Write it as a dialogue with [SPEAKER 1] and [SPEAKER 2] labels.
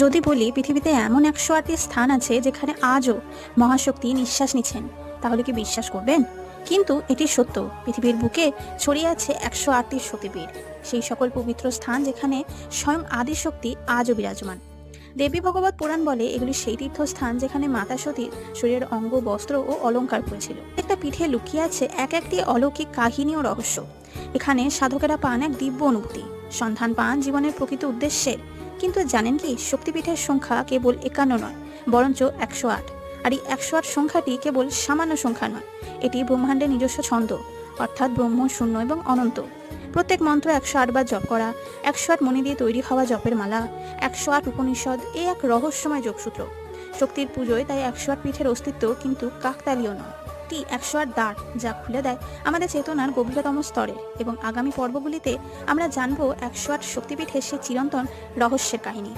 [SPEAKER 1] যদি বলি, পৃথিবীতে এমন একশো আটটি স্থান আছে যেখানে আজও মহাশক্তি নিঃশ্বাস নিচ্ছেন, তাহলে কি বিশ্বাস করবেন? কিন্তু এটি সত্য, পৃথিবীর বুকে ছড়িয়ে আছে একশো আটটি সতীপীঠ, সেই সকল পবিত্র স্থান যেখানে স্বয়ং আদিশক্তি আজও বিরাজমান। দেবী ভগবত পুরাণ বলে এগুলি সেই তীর্থস্থান যেখানে মাতা সতীর শরীরের অঙ্গ, বস্ত্র ও অলংকার হয়েছিল একটা পিঠে লুকিয়ে আছে এক একটি অলৌকিক কাহিনী ও রহস্য। এখানে সাধকেরা পান এক দিব্য অনুভূতি। সন্ধান পান জীবনের প্রকৃত উদ্দেশ্যের কিন্তু জানেন কি, শক্তিপীঠের সংখ্যা কেবল একান্ন নয়, বরঞ্চ একশো আট। আর এই একশো আট সংখ্যাটি কেবল সামান্য সংখ্যা নয়, এটি ব্রহ্মাণ্ডের নিজস্ব ছন্দ, অর্থাৎ ব্রহ্ম, শূন্য এবং অনন্ত। প্রত্যেক মন্ত্র একশো আটবার জপ করা, একশো আট মণি দিয়ে তৈরি হওয়া জপের মালা, একশো আট উপনিষদ, এ এক রহস্যময় যোগসূত্র। শক্তির পুজোয় তাই একশো আট পীঠের অস্তিত্ব কিন্তু কাকতালীয় নয়। টি একশো আট দ্বার যা খুলে দেয় আমাদের চেতনার গভীরতম স্তরে এবং আগামী পর্বগুলিতে আমরা জানব একশো আট শক্তিপীঠের সে চিরন্তন রহস্যের কাহিনী।